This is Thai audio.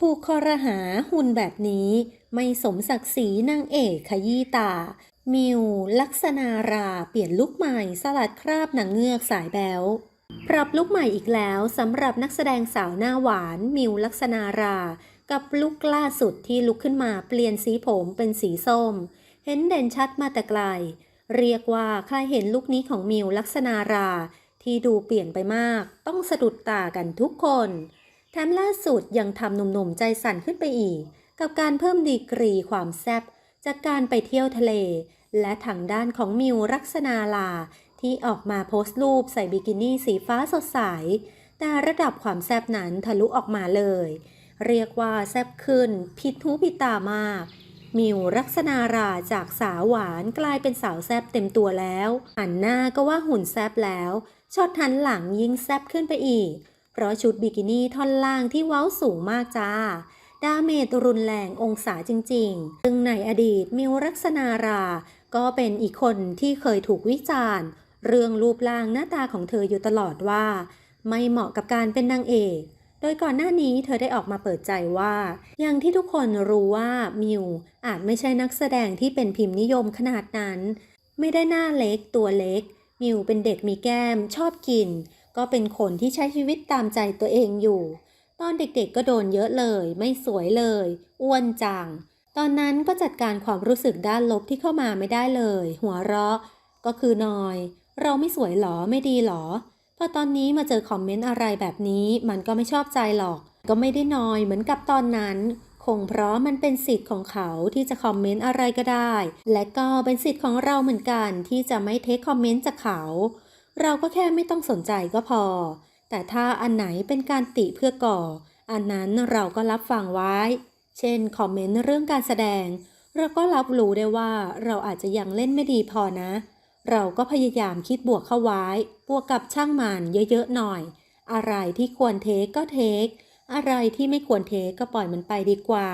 ถูกคอรหาหุ่นแบบนี้ไม่สมศักดิ์ศรีนางเอกขยี้ตา มิว ลักษณาราเปลี่ยนลุคใหม่สลัดคราบหนังเงือกสายแบวปรับลุคใหม่อีกแล้วสำหรับนักแสดงสาวหน้าหวาน มิว ลักษณารา กับลุคล่าสุดที่ลุกขึ้นมาเปลี่ยนสีผมเป็นสีส้ม เห็นเด่นชัดมาแต่ไกล เรียกว่าใครเห็นลุคนี้ของมิว ลักษณารา ที่ดูเปลี่ยนไปมาก ต้องสะดุดตากันทุกคน แถมล่าสุดยังทำหนุ่มๆใจสั่นขึ้นไปอีก กับการเพิ่มดีกรีความแซ่บจากการไปเที่ยวทะเล และทางด้านของมิวรักษณาลา ที่ออกมาโพสต์รูปใส่บิกินี่สีฟ้าสดใส แต่ระดับความแซ่บนั้นทะลุออกมาเลย เรียกว่าแซ่บขึ้น ผิดหูผิดตามาก มิวรักษณาราจากสาวหวานกลายเป็นสาวแซบเต็มตัวแล้วหันหน้าก็ว่าหุ่นแซบแล้วช็อตหันหลังยิ่งแซบขึ้นไปอีก เพราะชุดบิกินี่ท่อนล่างที่เว้าสูงมากจ้า ดาเมจรุนแรงองศาจริงๆ ซึ่งในอดีตมิวรักษณารา ก็เป็นอีกคนที่เคยถูกวิจารณ์ เรื่องรูปร่างหน้าตาของเธออยู่ตลอดว่า ไม่เหมาะกับการเป็นนางเอกโดยก่อนหน้านี้เธอได้ออกมาเปิดใจว่า อย่างที่ทุกคนรู้ว่ามิวอาจไม่ใช่นักแสดงที่เป็นพิมพ์นิยมขนาดนั้น ไม่ได้หน้าเล็กตัวเล็ก มิวเป็นเด็กมีแก้มชอบกิน ก็เป็นคนที่ใช้ชีวิตตามใจตัวเองอยู่ ตอนเด็กๆก็โดนเยอะเลย ไม่สวยเลย อ้วนจัง ตอนนั้นก็จัดการความรู้สึกด้านลบที่เข้ามาไม่ได้เลย หัวเราะ ก็คือนอย เราไม่สวยหรอไม่ดีหรอ พอตอนนี้มาเจอคอมเมนต์อะไรแบบนี้มันก็ไม่ชอบใจหรอก ก็ไม่ได้นอยเหมือนกับตอนนั้นคงเพราะมันเป็นสิทธิ์ของเขาที่จะคอมเมนต์อะไรก็ได้ และก็เป็นสิทธิ์ของเราเหมือนกันที่จะไม่เทคคอมเมนต์จากเขา เราก็แค่ไม่ต้องสนใจก็พอ แต่ถ้าอันไหนเป็นการติเพื่อก่อ อันนั้นเราก็รับฟังไว้ เช่นคอมเมนต์เรื่องการแสดง เราก็รับรู้ได้ว่าเราอาจจะยังเล่นไม่ดีพอนะ เราก็พยายามคิดบวกเข้าไว้ บวกกับช่างมันเยอะๆหน่อย อะไรที่ควรเทคก็เทค อะไรที่ไม่ควรเทคก็ปล่อยมันไปดีกว่า